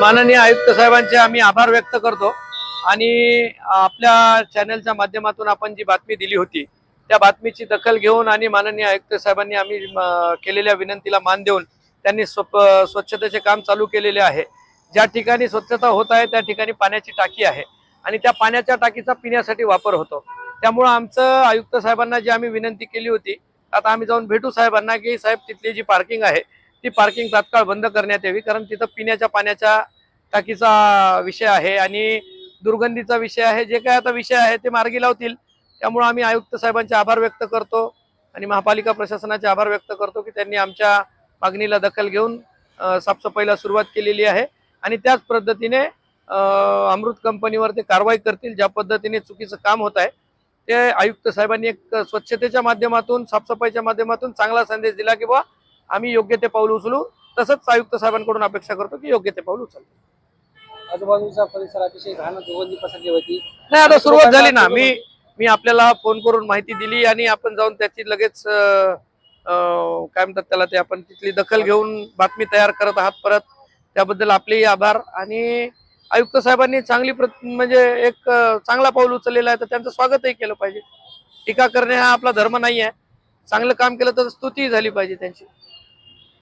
माननीय आयुक्त साहेबांचे आम्ही आभार व्यक्त करतो. आणि आपल्या चॅनलच्या माध्यमातून आपण जी बातमी दिली होती त्या बातमीची दखल घेऊन आणि माननीय आयुक्त साहेबांनी आम्ही केलेल्या विनंतीला मान देऊन त्यांनी स्वच्छतेचे काम चालू केलेले आहे. ज्या ठिकाणी स्वच्छता होत आहे त्या ठिकाणी पाण्याची टाकी आहे. आणि त्या पाण्याच्या टाकीचा पिण्यासाठी वापर होतो. त्यामुळं आमचं आयुक्त साहेबांना जी आम्ही विनंती केली होती आता आम्ही जाऊन भेटू साहेबांना की साहेब तिथली जी पार्किंग आहे ती पार्किंग तात्काळ बंद करण्यात यावी कारण तिथं पिण्याच्या पाण्याच्या टाकीचा विषय आहे आणि दुर्गंधीचा विषय आहे. जे काय आता विषय आहे ते मार्गी लावतील. त्यामुळे आम्ही आयुक्त साहेबांचे आभार व्यक्त करतो आणि महापालिका प्रशासनाचे आभार व्यक्त करतो की त्यांनी आमच्या मागणीला दखल घेऊन साफसफाईला सुरुवात केलेली आहे. आणि त्याच पद्धतीने अमृत कंपनीवर ते कारवाई करतील ज्या पद्धतीने चुकीचं काम होत आहे. ते आयुक्त साहेबांनी एक स्वच्छतेच्या माध्यमातून साफसफाईच्या माध्यमातून चांगला संदेश दिला की बा आम्ही योग्य ते पाऊल उचलू. तसंच आयुक्त साहेबांकडून अपेक्षा करतो की योग्य ते पाऊल उचलू. आजूबाजूचा परिसर अतिशय घाण दुर्गंधी पसरली होती. नाही आता सुरुवात झाली ना. मी मी आपल्याला फोन करून माहिती दिली आणि आपण जाऊन त्याची लगेच काय म्हणतात त्याला ते आपण तिथली दखल घेऊन बातमी तयार करत आहात परत. त्याबद्दल आपलेही आभार आणि आयुक्त साहेबांनी चांगली म्हणजे एक चांगला पाऊल उचललेला आहे. तर त्यांचं स्वागतही केलं पाहिजे. टीका करणे हा आपला धर्म नाही आहे चांगलं काम केलं तर स्तुतीही झाली पाहिजे त्यांची.